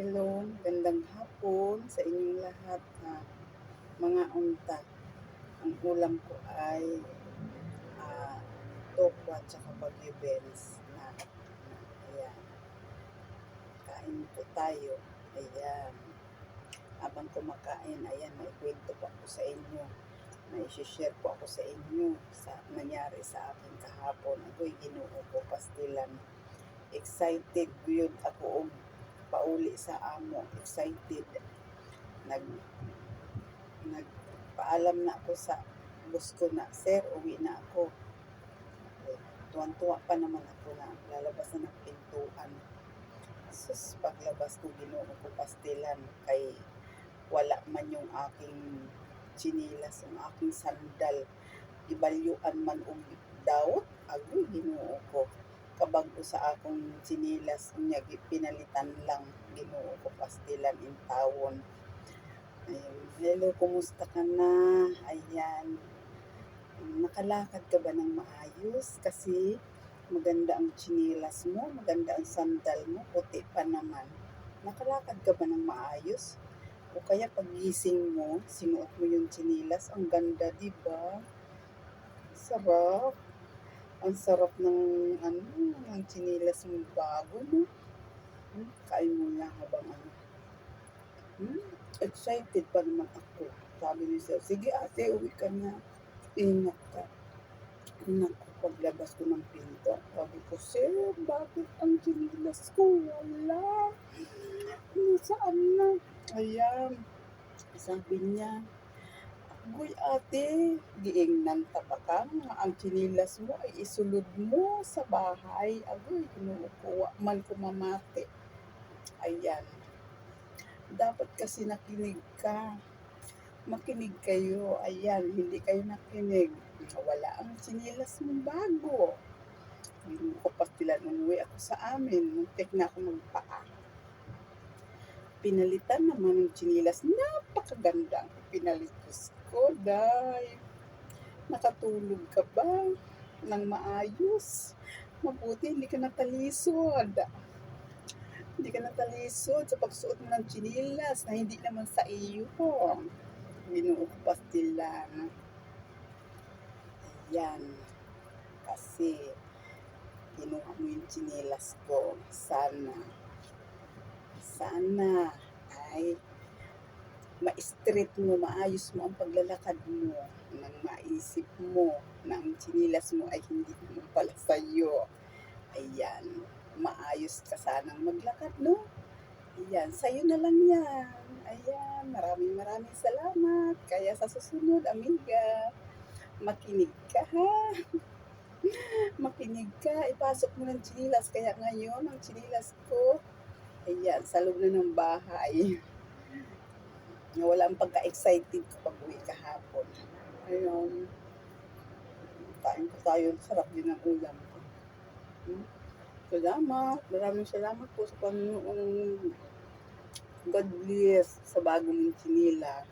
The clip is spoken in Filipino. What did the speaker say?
Hello, gandang hapon sa inyong lahat na mga unta. Ang ulam ko ay ah, tokwa at saka bagyo beans na, na ayan. Kain po tayo. Ayan. Habang kumakain, ayan, may kwento po ako sa inyo. May share po ako sa inyo sa nangyari sa akin kahapon. Ako'y ginoo ko pastilan. Excited yun ako og pauli sa amo. Excited. Nag nagpaalam na ako sa boss ko na, Sir, uwi na ako. Tuwan-tuwa pa naman ako na lalabas na ng pintuan. Sus, paglabas ko ginoo ko pastilan kay wala man yung aking chinilas, yung aking sandal. Ibalyuan man og daot, agoy ginoo ko kabago sa akong sinilas niya pinalitan lang ginoo ko pastilan in tawon. Ayun. hello kumusta ka na? Ayan. Nakalakad ka ba ng maayos? Kasi maganda ang chinilas mo maganda ang sandal mo puti pa naman. Nakalakad ka ba ng maayos? O kaya pagising mo sinuot mo yung chinilas ang ganda di ba? Sarap ang sarap ng ano, ng chinilas mong bago, no? Hmm, kain mo na habang ano. Hmm, excited pa naman ako. Sabi ni Sir, sige ate, uwi ka na. Ingat ka. Naku, paglabas ko ng pinto, sabi ko, Sir, bakit ang chinilas ko wala? Nasaan na? Ayan. Sabi niya, Guy ate, giingnan tabaka nga ang chinilas mo ay isulod mo sa bahay. Agoy, kinukuha man ko mamati. Ayan. Dapat kasi nakinig ka. Makinig kayo. Ayan, hindi kayo nakinig. Wala ang chinilas mo bago. Hindi ko pa sila umuwi ako sa amin. Muntik na ako magpaa. Pinalitan naman ng chinilas. Napakaganda ang pinalitos ko, day. Nakatulog ka ba? Nang maayos? Mabuti, hindi ka natalisod. Hindi ka natalisod sa pagsuot mo ng chinilas na hindi naman sa iyo. Ginoo ko pastilan. Ayan. Kasi, kinuha mo yung chinilas ko. Sana. Sana ay ma-street mo, maayos mo ang paglalakad mo, nang maisip mo na ang chinilas mo ay hindi mo pala sa'yo. Ayan, maayos ka sanang maglakad, no? Ayan, sa'yo na lang yan. Ayan, maraming maraming salamat. Kaya sa susunod, amiga, makinig ka, ha? makinig ka, ipasok mo ng chinilas. Kaya ngayon, ang chinilas ko, ayan, sa loob na ng bahay na wala ang pagka-excited ko pag uwi kahapon. Ayun. Kain ko tayo. Sarap din ang ulam ko. Hmm? Salamat. Maraming salamat po sa Panginoon. God bless sa bagong chinila.